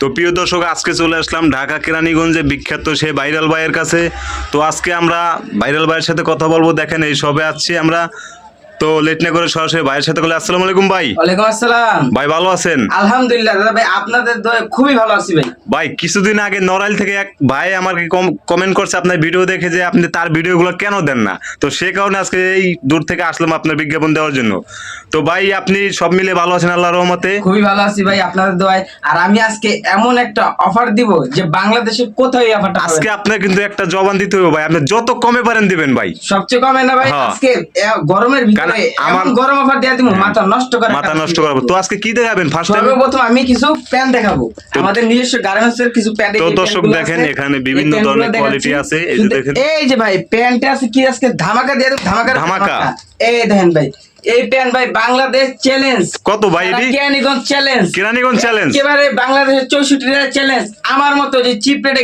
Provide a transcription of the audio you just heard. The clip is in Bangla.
তো প্রিয় দর্শক, আজকে চলে আসলাম ঢাকা কেরানীগঞ্জে বিখ্যাত সে ভাইরাল ভাইয়ের কাছে। তো আজকে আমরা ভাইরাল ভাইয়ের সাথে কথা বলব। দেখেন এই সবে আসছি আমরা তো লেট না করে সরাসরি ভাইয়ের সাথে বলে আসসালামু আলাইকুম ভাই। ওয়ালাইকুম আসসালাম। ভাই ভালো আছেন? আলহামদুলিল্লাহ দাদা ভাই আপনাদের দয়ে খুবই ভালো আছি ভাই। ভাই কিছুদিন আগে নড়াইল থেকে এক ভাই আমাকে কমেন্ট করছে আপনার ভিডিও দেখে যে আপনি তার ভিডিওগুলো কেন দেন না? তো সে কারণে আজকে এই দূর থেকে আসলাম আপনার বিজ্ঞাপন দেওয়ার জন্য। তো ভাই আপনি সব মিলে ভালো আছেন আল্লাহ রহমতে? খুবই ভালো আছি ভাই আপনাদের দোয়ায়। আর আমি আজকে এমন একটা অফার দিব যে বাংলাদেশের কোথাও এই অফারটা আজকে আপনার কিন্তু একটা জবান দিতে হবে ভাই আপনি যত কমে পারেন দিবেন ভাই। সবচেয়ে কমে না ভাই হ্যাঁ। আজকে গরমের ভিতরে আমার- গরম অফার দিয়ে মাথা নষ্ট করে মাথা নষ্ট করাবো। তো আজকে কি দেখাবেন? ফার্স্ট টাইম সর্বপ্রথম আমি কিছু প্যান্ট দেখাবো। আমাদের নিজস্ব গার্মেন্টস এর কিছু প্যান্ট তো দর্শক দেখেন, এখানে বিভিন্ন ধরনের quality আছে, এই যে দেখেন। এই যে ভাই প্যান্টে আছে কি আজকে? ধামাকা দিয়ে দেব ধামাকা ধামাকা। এই দেখেন ভাই এই প্যান্ট ভাই বাংলাদেশ চ্যালেঞ্জ কত ভাই এটি? কেরানীগঞ্জ চ্যালেঞ্জ কেরানীগঞ্জ চ্যালেঞ্জ একেবারে বাংলাদেশের চৌষট্টি চ্যালেঞ্জ আমার মতো যে চিপ রেটে